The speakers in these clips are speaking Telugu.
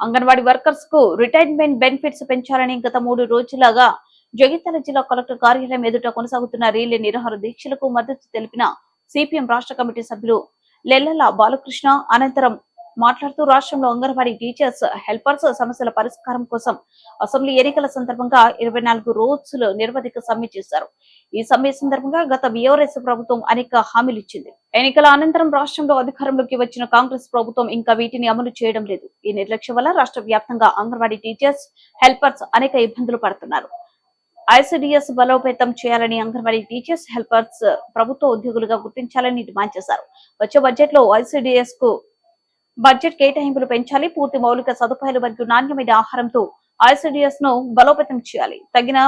అంగన్వాడీ వర్కర్స్కు రిటైర్మెంట్ బెనిఫిట్స్ పెంచాలని గత మూడు రోజులుగా జగిత్యాల జిల్లా కలెక్టర్ కార్యాలయం ఎదుట కొనసాగుతున్న రీలే నిరాహార దీక్షలకు మద్దతు తెలిపిన సిపిఎం రాష్ట్ర కమిటీ సభ్యులు లెల్లల బాలకృష్ణ అనంతరం మాట్లాడుతూ రాష్ట్రంలో అంగన్వాడీ టీచర్స్ హెల్పర్స్ సమస్యల పరిష్కారం కోసం అసెంబ్లీ ఎన్నికల సందర్భంగా ఇరవై నాలుగు రోజులు నిర్వధిక సమ్మె చేశారు. ఈ సమ్మె సందర్భంగా గత బీఆర్ఎస్ ప్రభుత్వం అనేక హామీలు ఇచ్చింది. ఎన్నికల అనంతరం రాష్ట్రంలో అధికారంలోకి వచ్చిన కాంగ్రెస్ ప్రభుత్వం ఇంకా వీటిని అమలు చేయడం లేదు. ఈ నిర్లక్ష్యం వల్ల రాష్ట్ర వ్యాప్తంగా అంగన్వాడీ టీచర్స్ హెల్పర్స్ అనేక ఇబ్బందులు పడుతున్నారు. ఐసిడిఎస్ బలోపేతం చేయాలని అంగన్వాడీ టీచర్స్ హెల్పర్స్ ప్రభుత్వ ఉద్యోగులుగా గుర్తించాలని డిమాండ్ చేశారు. వచ్చే బడ్జెట్లో ఐసిడిఎస్కు బడ్జెట్ కేటాయింపులు పెంచాలి పూర్తి మౌలిక సదుపాయాలు మరియు నాణ్యమైన ఆహారంతో ఐసిడిఎస్ను బలోపేతం చేయాలి. తగిన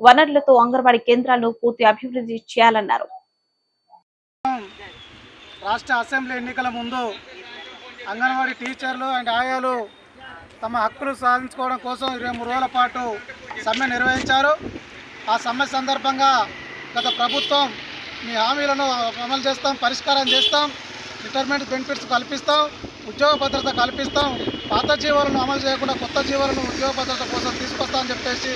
వనరులతో అంగన్వాడీ కేంద్రాలను పూర్తి అభివృద్ధి చేయాలన్నారు. రాష్ట్ర అసెంబ్లీ ఎన్నికల ముందు అంగన్వాడీ టీచర్లు అండ్ ఆయాలు తమ హక్కులు సాధించుకోవడం కోసం ఇరవై మూడు రోజుల పాటు సమ్మె నిర్వహించారు. ఆ సమ్మె సందర్భంగా గత ప్రభుత్వం మీ హామీలను అమలు చేస్తాం పరిష్కారం చేస్తాం. రిటైర్మెంట్ బెనిఫిట్స్ కల్పిస్తాం ఉద్యోగ భద్రత కల్పిస్తాం. పాత జీవాలను అమలు చేయకుండా కొత్త జీవాలను ఉద్యోగ భద్రత కోసం తీసుకొస్తామని చెప్పేసి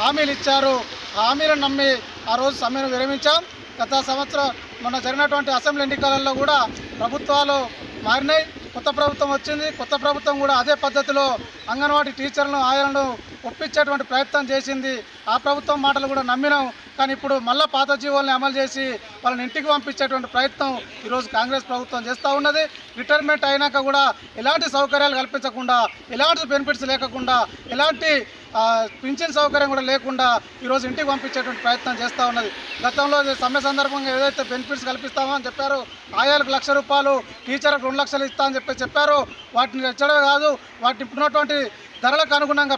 హామీలు ఇచ్చారు. ఆ హామీలను నమ్మి ఆ రోజు సమ్మెను విరమించాం. గత సంవత్సరం మొన్న జరిగినటువంటి అసెంబ్లీ ఎన్నికలలో కూడా ప్రభుత్వాలు మారినాయి. కొత్త ప్రభుత్వం వచ్చింది. కొత్త ప్రభుత్వం కూడా అదే పద్ధతిలో అంగన్వాడీ టీచర్లను ఆయనను ఒప్పించేటువంటి ప్రయత్నం చేసింది. ఆ ప్రభుత్వం మాటలు కూడా నమ్మినాం. కానీ ఇప్పుడు మళ్ళా పాత జీవోల్ని అమలు చేసి వాళ్ళని ఇంటికి పంపించేటువంటి ప్రయత్నం ఈరోజు కాంగ్రెస్ ప్రభుత్వం చేస్తూ ఉన్నది. రిటైర్మెంట్ అయినాక కూడా ఎలాంటి సౌకర్యాలు కల్పించకుండా ఎలాంటి బెనిఫిట్స్ లేకుండా ఎలాంటి పింఛన్ సౌకర్యం కూడా లేకుండా ఈరోజు ఇంటికి పంపించేటువంటి ప్రయత్నం చేస్తూ ఉన్నది. గతంలో సమ్మె సందర్భంగా ఏదైతే బెనిఫిట్స్ కల్పిస్తామో అని చెప్పారు ఆయాలకు లక్ష రూపాయలు టీచర్లకు రెండు లక్షలు ఇస్తా అని చెప్పి చెప్పారు. వాటిని తెచ్చడమే కాదు వాటిని ఇప్పుడున్నటువంటి ధరలకు అనుగుణంగా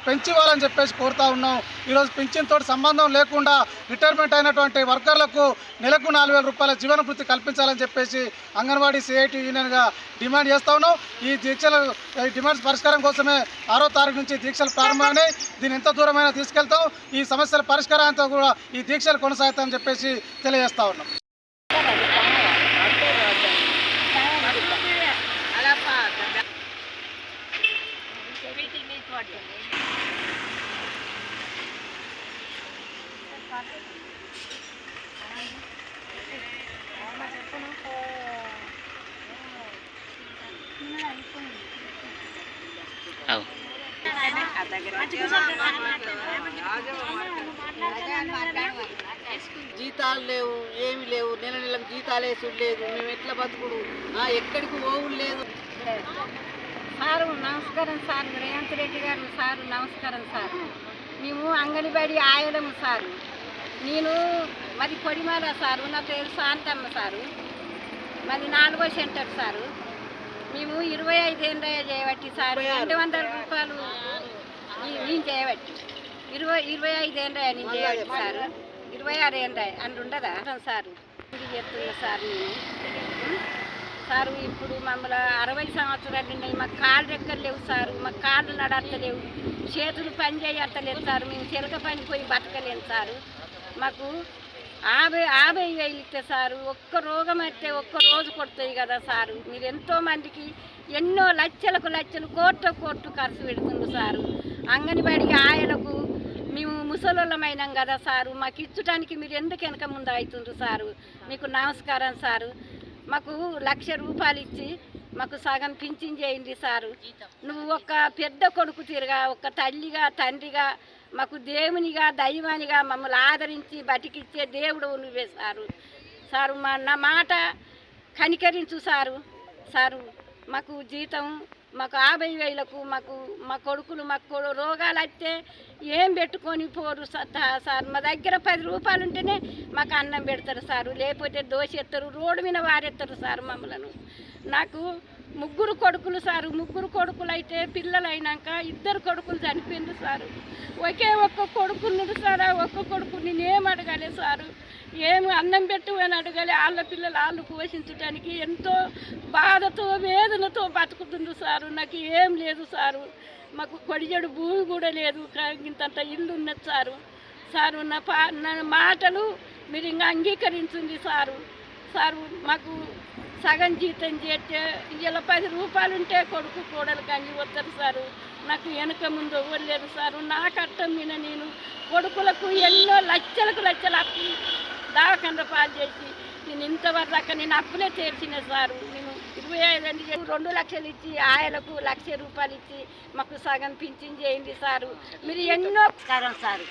అని చెప్పేసి కోరుతా ఉన్నాం. ఈరోజు పింఛన్తో సంబంధం లేకుండా రిటైర్మెంట్ అయినటువంటి వర్కర్లకు నెలకు నాలుగు రూపాయల జీవన వృత్తి కల్పించాలని చెప్పేసి అంగన్వాడీ సిఐటి యూనియన్గా డిమాండ్ చేస్తా ఉన్నాం. ఈ దీక్షలు ఈ డిమాండ్స్ పరిష్కారం కోసమే ఆరో తారీఖు నుంచి దీక్షలు ప్రారంభమైనాయి. దీన్ని ఎంత దూరమైనా తీసుకెళ్తాం. ఈ సమస్యల పరిష్కారంతో కూడా ఈ దీక్షలు కొనసాగుతామని చెప్పేసి తెలియజేస్తా ఉన్నాం. జీతాలు లేవు ఏమి లేవు. నెల నెలకు జీతాలు వేసుడు లేదు మేము ఎట్లా బతుకుడు? ఆ, ఎక్కడికి పోవుడు లేదు. సారు నమస్కారం సార్. రేవంత్ రెడ్డి గారు సారు నమస్కారం సార్. మేము అంగన్వాడి ఆయలము సారు. నేను మరి కొడిమాల సారు నా పేరు శాంతమ్మ సారు. మరి నాలుగో సెంటర్ సారు. మేము ఇరవై ఐదు ఏళ్ళ చేయబట్టి సార్. రెండు వందల రూపాయలు నేను చేయబట్టి ఇరవై ఇరవై ఐదు ఏళ్ళ నేను చేయబట్టి సారు? ఇరవై ఆరు ఏళ్ళ అని ఉండదా? సారు. ఇది చెప్తున్నా సార్ నేను? సారు ఇప్పుడు మమ్మల్ని అరవై సంవత్సరాలు ఉన్నాయి. మాకు కాళ్ళు రెక్కలు లేవు సారు. మాకు కాళ్ళు నడత్తలేవు. చేతులు పని చేయత్తలేదు సారు. మేము చిలక పని పోయి బతకలేము సారు. మాకు యాభై యాభై వేలు ఇస్తే సారు ఒక్క రోగం అయితే ఒక్క రోజు కొడుతుంది కదా సారు. మీరు ఎంతో మందికి ఎన్నో లక్షలకు లక్షలు కోట్ల కోట్లు ఖర్చు పెడుతుంది సారు. అంగన్వాడి ఆయనకు మేము ముసలోళ్ళమైనాం కదా సారు మాకు ఇచ్చటానికి మీరు ఎందుకు వెనక ముందు అవుతుండ్రు సారు? మీకు నమస్కారం సారు. మాకు లక్ష రూపాయలు ఇచ్చి మాకు సగం పింఛన్ చేయండి సారు. నువ్వు ఒక పెద్ద కొడుకు తిరగా ఒక తల్లిగా తండ్రిగా మాకు దేవునిగా దైవానిగా మమ్మల్ని ఆదరించి బతికిచ్చే దేవుడు నువ్వే సారు. సారు మా నా మాట కనికరించు సారు. సారు మాకు జీతం మాకు యాభై వేలకు మాకు మా కొడుకులు మాకు రోగాలు వస్తే ఏం పెట్టుకొని పోరు సార్. మా దగ్గర పది రూపాయలు ఉంటేనే మాకు అన్నం పెడతారు సారు. లేకపోతే దోశ ఎత్తారు రోడ్డు మీద వారెత్తారు సార్ మమ్మలను. నాకు ముగ్గురు కొడుకులు సారు. ముగ్గురు కొడుకులు అయితే పిల్లలు అయినాక ఇద్దరు కొడుకులు చనిపోయింది సారు. ఒకే ఒక్క కొడుకున్నాడు సార్? ఆ ఒక్క కొడుకు నేనేం అడగాలి సారు? ఏమి అన్నం పెట్టు అని అడగాలి. వాళ్ళ పిల్లలు వాళ్ళు పోషించడానికి ఎంతో బాధతో వేదనతో బతుకుతుంది సారు. నాకు ఏం లేదు సారు. మాకు కొడిజడు భూమి కూడా లేదు. ఇంతంత ఇల్లు ఉన్నది సారు. సారు నా పా నా మాటలు మీరు ఇంకా అంగీకరించింది సారు. సారు మాకు సగం జీతం చేస్తే ఇలా పది రూపాయలు ఉంటే కొడుకు కూడలు కానీ వస్తారు సారు. నాకు వెనక ముందు ఇవ్వలేరు సారు. నా కట్టం మీద నేను కొడుకులకు ఎన్నో లక్షలకు లక్షలు అప్పు దావకండ పాలు చేసి నేను ఇంతవరకు దాకా నేను అప్పులే తీర్చిన సారు. నేను ఇరవై ఐదు అండి రెండు లక్షలు ఇచ్చి ఆయలకు లక్ష రూపాయలు ఇచ్చి మాకు సగం పింఛన్ చేయండి సారు. మీరు ఎన్నో నమస్కారం సారు.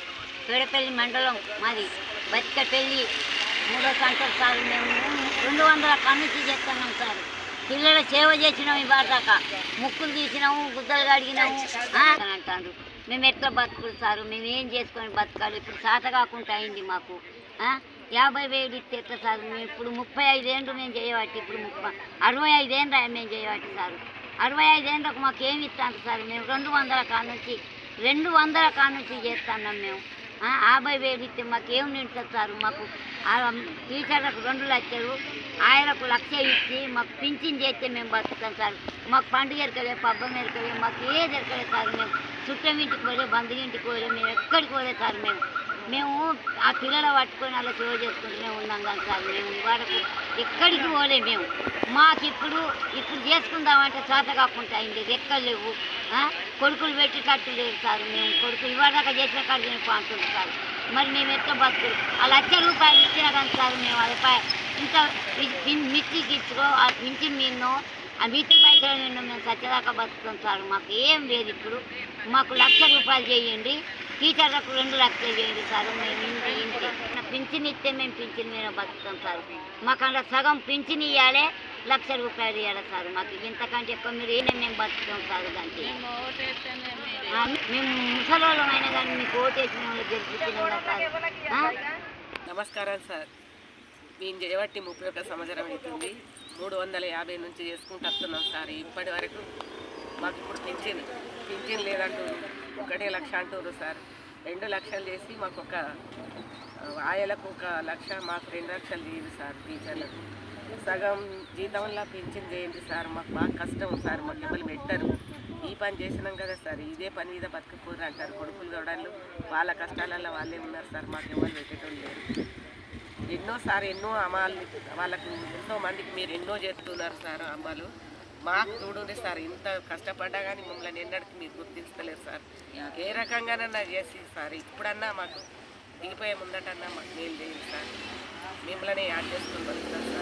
పేడపల్లి మండలం మాది. బతికపల్లి మూడో సంవత్సరం సార్. మేము రెండు వందల కన్నుచి చేస్తున్నాం సార్. పిల్లల సేవ చేసినాం ఇవాళ దాకా. ముక్కులు తీసినాము గుద్దలు కడిగినాము. అని అంటారు మేము ఎట్లా బతుకులు సారు? మేము ఏం చేసుకొని బతకాలి? ఇప్పుడు సాత కాకుండా అయింది మాకు. యాభై వేలు ఇస్తే ఎట్లా సార్? మేము ఇప్పుడు ముప్పై ఐదేళ్ళు మేము చేయబట్టి ఇప్పుడు ముప్పై అరవై ఐదేళ్ళు మేము చేయబట్టి సారు. అరవై ఐదేళ్ళకు మాకు ఏమి ఇస్తాను సార్? మేము రెండు వందల కాడ నుంచి రెండు వందల కాడ నుంచి చేస్తున్నాం మేము. యాభై వేలు ఇస్తే మాకు ఏమి నింటుంది సార్? మాకు టీచర్లకు రెండు లక్షలు ఆయనకు లక్ష ఇచ్చి మాకు పింఛన్ చేస్తే మేము బతుకుతాం సార్. మాకు పండుగ ఎరకలే పబ్బం ఎరకలే మాకు ఏది ఎరకలే సార్ మేము. చుట్టం ఇంటికి పోలే బంధువు ఇంటికి పోలే మేము ఎక్కడికి పోలే సార్ మేము. మేము ఆ పిల్లలు పట్టుకొని అలా సేవ చేసుకుంటూనే ఉన్నాం కానీ సార్. మేము ఇవాళకు ఎక్కడికి పోలే మేము. మాకు ఇప్పుడు ఇప్పుడు చేసుకుందామంటే చేత కాకుండా అయింది. రెక్కలు లేవు కొడుకులు పెట్టేటట్టు లేదు సార్. మేము కొడుకులు ఇవాళ చేసిన కాదు నేను సార్. మరి మేము ఎట్లా బతుకులు ఆ లక్ష రూపాయలు ఇచ్చినా కానీ సార్ మేము అది ఇంత మిర్చికి ఇచ్చుకో ఆ మించి మీను ఆ మిర్చి పైసలు నిన్ను మేము సత్యదాకా బతుకుతాం సార్. మాకు ఏం లేదు ఇప్పుడు. మాకు లక్ష రూపాయలు చేయండి. టీచర్లకు రెండు లక్షలు చేయండి సార్ మేము ఇంటి ఇంటి. పింఛన్ ఇస్తే మేము పింఛన్ మీద బతుకుతాం సార్. మాకు అలా సగం పింఛన్ ఇవ్వాలి లక్ష రూపాయలు ఇవ్వాలి సార్ మాకు. ఇంతకంటే ఎక్కువ మీరు ఏమే మేము బతుకుతాం సార్ దానికి. మేము ముసలోళ్ళమైనా కానీ మీకు ఓటేసిన వాళ్ళు గెలిపించిన సార్? నమస్కారం సార్. మేము చేయబట్టి ముప్పై ఒక్క సంవత్సరం అవుతుంది. మూడు వందల యాభై నుంచి చేసుకుంటూ వస్తున్నాం సార్. ఇప్పటి వరకు మాకు ఇప్పుడు పింఛన్ పింఛన్ లేదంటూ ఒకటే లక్ష అంటున్నారు సార్. రెండు లక్షలు చేసి మాకు ఒక ఆయలకు ఒక లక్ష మాకు రెండు లక్షలు చేయండి సార్ టీచర్లకు. సగం జీతంలో పెంచింది చేయండి సార్? మాకు బాగా కష్టం సార్ మాకు ఎవరు పెట్టరు. ఈ పని చేసినాం కదా సార్ ఇదే పని మీద బతకపోరు అంటారు కొడుకులు తోడళ్ళు వాళ్ళ కష్టాలలో వాళ్ళే ఉన్నారు సార్ మాకు ఎవరు పెట్టేటోళ్ళు లేరు. ఎన్నోసారి ఎన్నో అమ్మాలు వాళ్ళకు ఎంతో మందికి మీరు ఎన్నో చేస్తున్నారు సార్ అమ్మాలు మాకు చూడండి సార్ ఇంత కష్టపడ్డా కానీ మమ్మల్ని ఎన్నడికి మీరు గుర్తించలేరు సార్. ఏ రకంగానన్నా చేసి సార్ ఇప్పుడన్నా మాకు దిగిపోయే ముందటన్నా మాకు మేలు చేయండి సార్. మిమ్మల్ని యాడ్ చేసుకుని సార్.